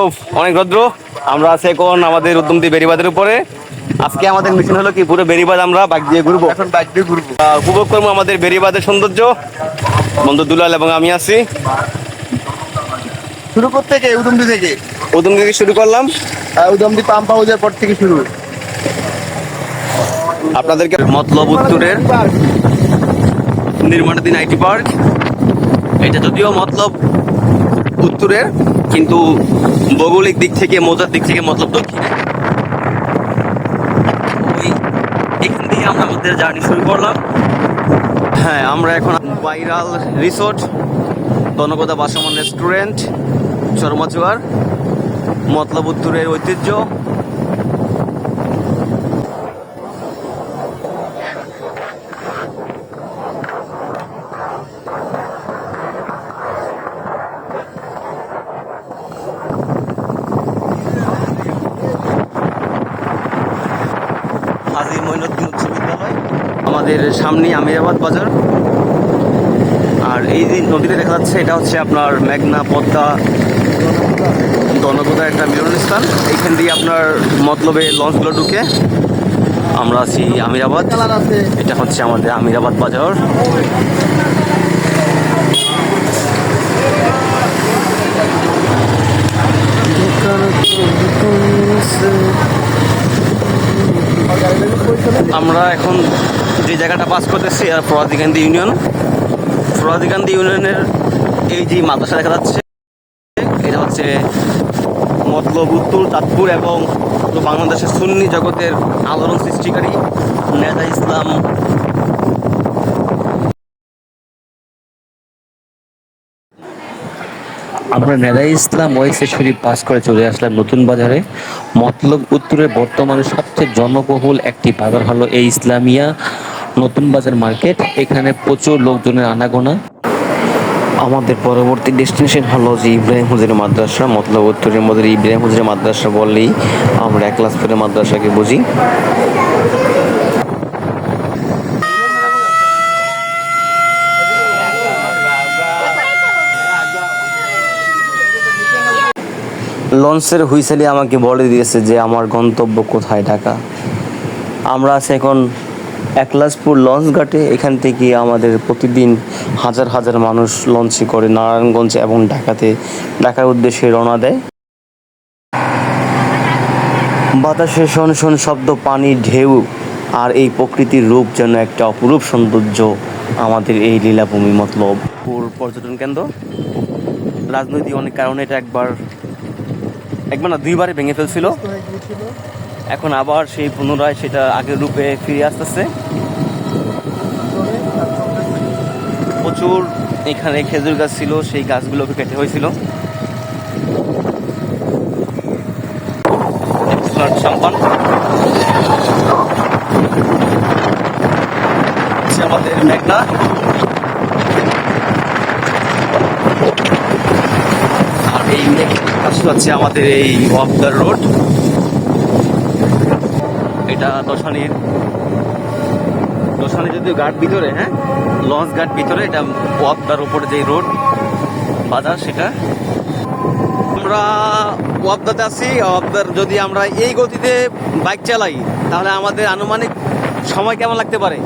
ওফ অনেক রদ্র। আমরা আছি এখন আমাদের উদ্যমতি বেরিবাদের উপরে। আজকে আমাদের মিশন হলো কি পুরো বেরিবাদ আমরা বাইক দিয়ে ঘুরবো। এখন বাইক দিয়ে ঘুরবো। উপভোগ করব আমাদের বেরিবাদের সৌন্দর্য। বন্ধু দুলাল এবং আমি আছি। শুরু করতে থেকে উদমদি থেকে? উদ্যম থেকে শুরু করলাম। উদমদি পাম্প হাউসের পর থেকে শুরু। আপনাদেরকে মতলব উত্তরের নির্মাণাধীন আইটি পার্ক। এটা যদিও মতলব উত্তরের, কিন্তু ভৌগোলিক দিক থেকে, মজার দিক থেকে মতলব দক্ষিণে। ওই এখান দিয়ে আমরা আমাদের জার্নি শুরু করলাম। হ্যাঁ আমরা এখন বাইরাল রিসোর্ট গণকতা বাসমান রেস্টুরেন্ট চরমাচুয়ার মতলব উত্তরের ঐতিহ্য হাজির মঈনুদ্দিন উচ্চ বিদ্যালয় আমাদের সামনে আমিরাবাদ বাজার। আর এই যে নদীটা দেখা যাচ্ছে, এটা হচ্ছে আপনার মেঘনা পদ্মা দনগদার একটা মিলন স্থান। এইখান দিয়ে আপনার মতলবে লঞ্চগুলো ঢুকে আমরা আছি আমিরাবাদ। এটা হচ্ছে আমাদের আমিরাবাদ বাজার। আমরা এখন যে জায়গাটা পাস করতেছি, আর ফরাদিকান্দি ইউনিয়ন। ফরাদিকান্দি ইউনিয়নের এই যে মাদ্রাসা দেখা যাচ্ছে, এটা হচ্ছে মতলব উত্তর চাঁদপুর এবং বাংলাদেশের সুন্নি জগতের আলোড়ন সৃষ্টিকারী নেতা ইসলাম আমরা নেদা ইসলাম ওয়েসে শরীফ পাস করে চলে আসলাম নতুন বাজারে। মতলব উত্তরে বর্তমানে সবচেয়ে জনবহুল একটি বাজার হলো এই ইসলামিয়া নতুন বাজার মার্কেট। এখানে প্রচুর লোকজনের আনাগোনা। আমাদের পরবর্তী ডেস্টিনেশন হলো যে ইব্রাহিম হুজুরের মাদ্রাসা, মতলব উত্তরের মধ্যে ইব্রাহিম হুজুরের মাদ্রাসা বললেই আমরা এক ক্লাস পরে মাদ্রাসাকে বুঝি। লঞ্চের হুইসেলি আমাকে বলে দিয়েছে যে আমার গন্তব্য কোথায়, ঢাকা। আমরা আছি এখন একলাসপুর লঞ্চ ঘাটে। এখান থেকে আমাদের প্রতিদিন হাজার হাজার মানুষ লঞ্চে করে নারায়ণগঞ্জ এবং ঢাকাতে। ঢাকার উদ্দেশ্যে রওনা দেয়। বাতাসে শোন শোন শব্দ, পানি ঢেউ, আর এই প্রকৃতির রূপ যেন একটা অপরূপ সৌন্দর্য আমাদের এই লীলাভূমি মতলব। পর্যটন কেন্দ্র? রাজনৈতিক অনেক কারণে এটা একবার একবার না দুইবারে ভেঙে ফেলছিল। এখন আবার সেই পুনরায় সেটা আগের রূপে ফিরে আসতেছে। প্রচুর এখানে খেজুর গাছ ছিল, সেই গাছগুলোকে কেটে হয়েছিল। আমাদের মেঘনা আর এই পাশে হচ্ছে আমাদের এই ওয়াবদার রোড। এটা দশানির দশানি যদি ঘাট ভিতরে হ্যাঁ? লঞ্চ ঘাট ভিতরে এটা ওয়াবদার উপরে যে রোড বাজার সেটা। আমরা ওয়াবদাতে আছি। ওয়াবদার যদি আমরা এই গতিতে বাইক চালাই তাহলে আমাদের আনুমানিক সময় কেমন লাগতে পারে?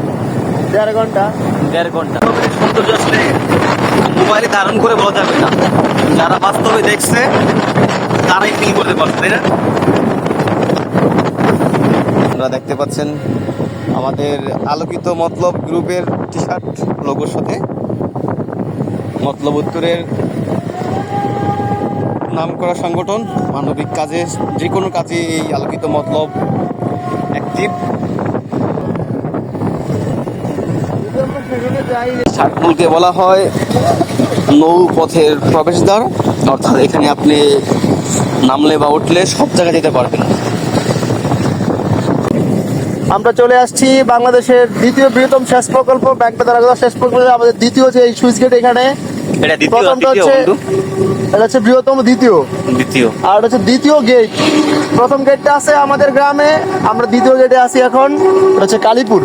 দেড় ঘণ্টা। দেড় ঘণ্টা। সৌন্দর্য আসলে মোবাইলে ধারণ করে বলা যাবে না। যারা বাস্তবে দেখছে, তারাই ফিল করতে পারছে তাই না? আপনারা দেখতে পাচ্ছেন আমাদের আলোকিত মতলব গ্রুপের টি শার্ট লোগোর সাথে। মতলব উত্তরের নাম করা সংগঠন, মানবিক কাজে যে কোনো কাজে এই আলোকিত মতলব অ্যাক্টিভ ষাটমূলকে বলা হয় নৌপথের প্রবেশদ্বার। অর্থাৎ এখানে আপনি নামলে বা উঠলে সব জায়গায় যেতে পারবেন। আমরা চলে আসছি বাংলাদেশের দ্বিতীয় বৃহত্তম শেষ প্রকল্প ব্যাংক বেতার শেষ প্রকল্প। আমাদের দ্বিতীয় যে এই সুইচ গেট এখানে প্রথমটা হচ্ছে এটা হচ্ছে বৃহত্তম দ্বিতীয়। দ্বিতীয়। আর হচ্ছে দ্বিতীয় গেট। প্রথম গেটটা আছে আমাদের গ্রামে আমরা দ্বিতীয় গেটে আছি এখন এটা হচ্ছে কালীপুর।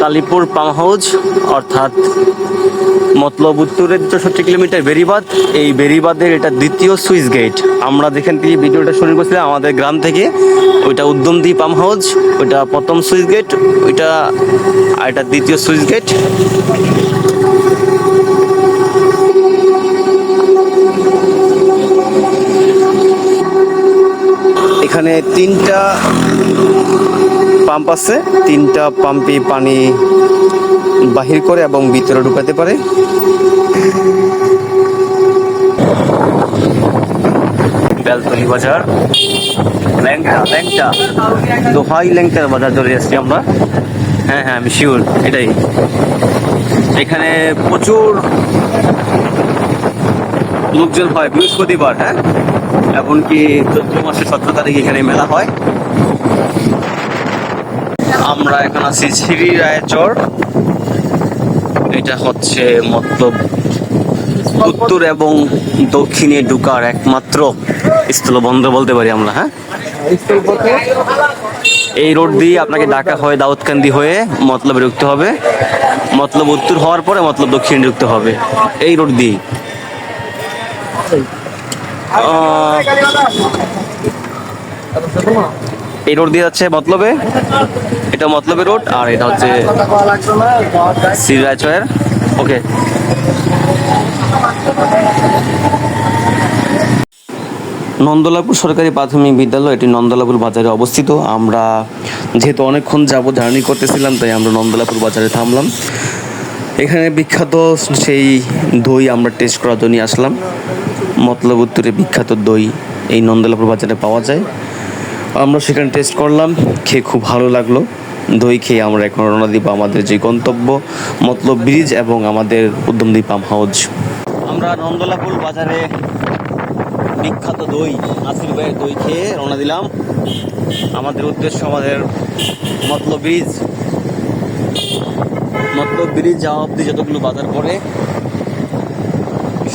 কালীপুর পাম হাউস অর্থাৎ মতলব উত্তরের চৌষট্টি কিলোমিটার বেরিবাদ এই বেরিবাদের এটা দ্বিতীয় সুইচ গেট। আমরা যেখান থেকে ভিডিওটা শুরু করছিলাম আমাদের গ্রাম থেকে। ওইটা উদ্যমদি পাম হাউস ওইটা প্রথম সুইচ গেট, ওইটা আর এটা দ্বিতীয় সুইচ গেট। এখানে তিনটা পাম্প আছে। তিনটা পাম্পে পানি বাহির করে এবং ভিতরে ঢুকাতে পারে। বেলতলি বাজার। ল্যাংটা ল্যাংটা। দোহাই ল্যাংটার বাজার চলে আসছি আমরা। হ্যাঁ হ্যাঁ আমি শিওর এটাই। এখানে প্রচুর লোকজন হয় বৃহস্পতিবার হ্যাঁ? এমনকি চৈত্র মাসের সতেরো তারিখ এখানে মেলা হয়। আমরা এখন আছি শ্রী রায়চর এটা হচ্ছে মতলব উত্তর এবং দক্ষিণে ঢুকার একমাত্র স্থলবন্দর বলতে পারি আমরা হ্যাঁ? এই রোড দিয়ে আপনাকে ঢাকা হয়ে দাউদকান্দি হয়ে মতলবে ঢুকতে হবে। মতলব উত্তর হওয়ার পরে মতলব দক্ষিণে ঢুকতে হবে। এই রোড দিয়ে এই রোড দিয়ে যাচ্ছে মতলবে। এটা মতলবে রোড আর এটা হচ্ছে সিরাজয়ের ওকে নন্দলাপুর সরকারি প্রাথমিক বিদ্যালয়, এটি নন্দলাপুর বাজারে অবস্থিত। আমরা যেহেতু অনেকক্ষণ যাব জার্নি করতেছিলাম, তাই আমরা নন্দলাপুর বাজারে থামলাম। এখানে বিখ্যাত সেই দই আমরা টেস্ট করার জন্য আসলাম। মতলব উত্তরে বিখ্যাত দই এই নন্দলাপুর বাজারে পাওয়া যায়। আমরা সেখানে টেস্ট করলাম, খেয়ে খুব ভালো লাগল। দই খেয়ে আমরা এখন রওনা দিব আমাদের যে গন্তব্য, মতলব ব্রিজ এবং আমাদের উদ্যমদ্বীপ পাম্প হাউস আমরা নন্দলাপুর বাজারে বিখ্যাত দই, নাসির ভাইয়ের দই খেয়ে রওনা দিলাম। আমাদের উদ্দেশ্য আমাদের মতলব ব্রিজ মতলব ব্রিজ যাওয়া অব্দি যতগুলো বাজার পড়ে,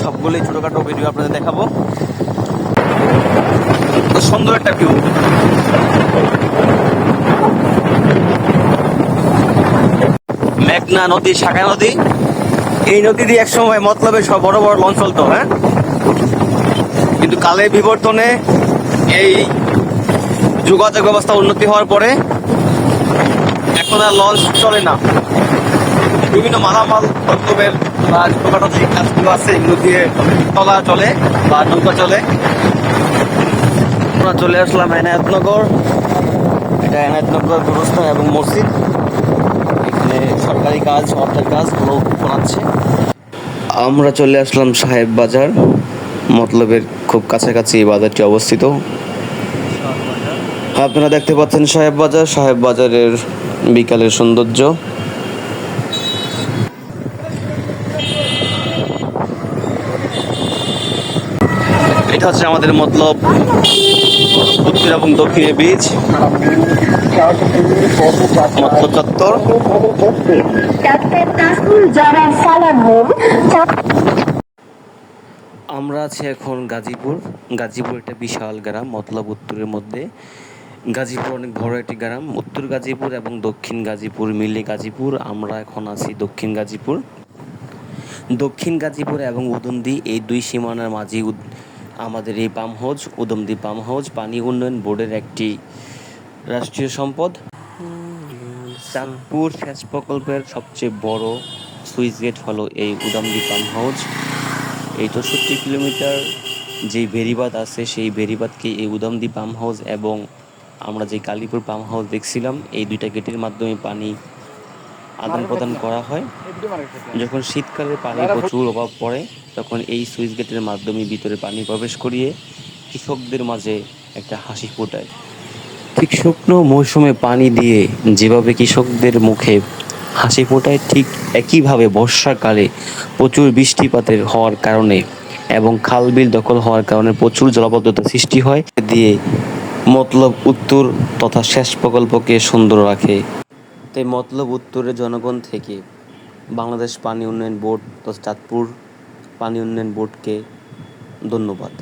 সবগুলোই ছোটোখাটো ভিডিও আপনাদের দেখাবো। সুন্দর একটা ভিউ মেঘনা নদী, শাখা নদী। এই নদী দিয়ে একসময় মতলবে সব বড় বড় লঞ্চ চলতো হ্যাঁ? কিন্তু কালের বিবর্তনে এই যোগাযোগ ব্যবস্থা উন্নতি হওয়ার পরে এখন আর লঞ্চ চলে না। বিভিন্ন মালামাল মতলবের বা ছোটখাটো যে কাজগুলো আছে, এগুলো দিয়ে তলা চলে বা নৌকা চলে। আমরা চলে আসলাম এনায়তনগর। এটা এনায়তনগর গুরুস্থান এবং মসজিদ। এখানে সরকারি কাজ অর্থের কাজ লোক করাচ্ছে। আমরা চলে আসলাম সাহেব বাজার। মতলবের খুব কাছাকাছি এই বাজারটি অবস্থিত। আপনারা দেখতে পাচ্ছেন সাহেব বাজার। সাহেব বাজারের বিকালের সৌন্দর্য। এটা হচ্ছে আমাদের মতলব উত্তর এবং দক্ষিণে বীজ মতলব চত্বর আমরা আছি এখন গাজীপুর। গাজীপুর একটা বিশাল গ্রাম, মতলব উত্তরের মধ্যে। গাজীপুর অনেক বড় একটি গ্রাম, উত্তর গাজীপুর এবং দক্ষিণ গাজীপুর মিলে গাজীপুর। আমরা এখন আছি দক্ষিণ গাজীপুর। দক্ষিণ গাজীপুর এবং উদমদি এই দুই সীমানার মাঝে আমাদের এই পাম হাউস উদমদি পাম হাউস পানি উন্নয়ন বোর্ডের একটি রাষ্ট্রীয় সম্পদ। চাঁদপুর সেচ প্রকল্পের সবচেয়ে বড় সুইচ গেট হলো এই উদামদি পাম্প হাউস এই চৌষট্টি কিলোমিটার যে বেরিবাদ আছে, সেই বেরিবাদকে এই উদামদি পাম্প হাউস এবং আমরা যে কালীপুর পাম্প হাউস দেখছিলাম, এই দুইটা গেটের মাধ্যমে পানি আদান প্রদান করা হয়। যখন শীতকালে পানির প্রচুর অভাব পড়ে তখন এই সুইচ গেটের মাধ্যমে ভিতরে পানি প্রবেশ করিয়ে কৃষকদের মাঝে একটা হাসি ফোটায়। ঠিক শুকনো মৌসুমে পানি দিয়ে যেভাবে কৃষকদের মুখে হাসি ফোটায় ঠিক একইভাবে বর্ষাকালে প্রচুর বৃষ্টিপাতের হওয়ার কারণে এবং খাল বিল দখল হওয়ার কারণে প্রচুর জলাবদ্ধতা সৃষ্টি হয়। দিয়ে মতলব উত্তর তথা শেষ প্রকল্পকে সুন্দর রাখে তাই মতলব উত্তরের জনগণ থেকে বাংলাদেশ পানি উন্নয়ন বোর্ড তথা চাঁদপুর পানি উন্নয়ন বোর্ডকে ধন্যবাদ।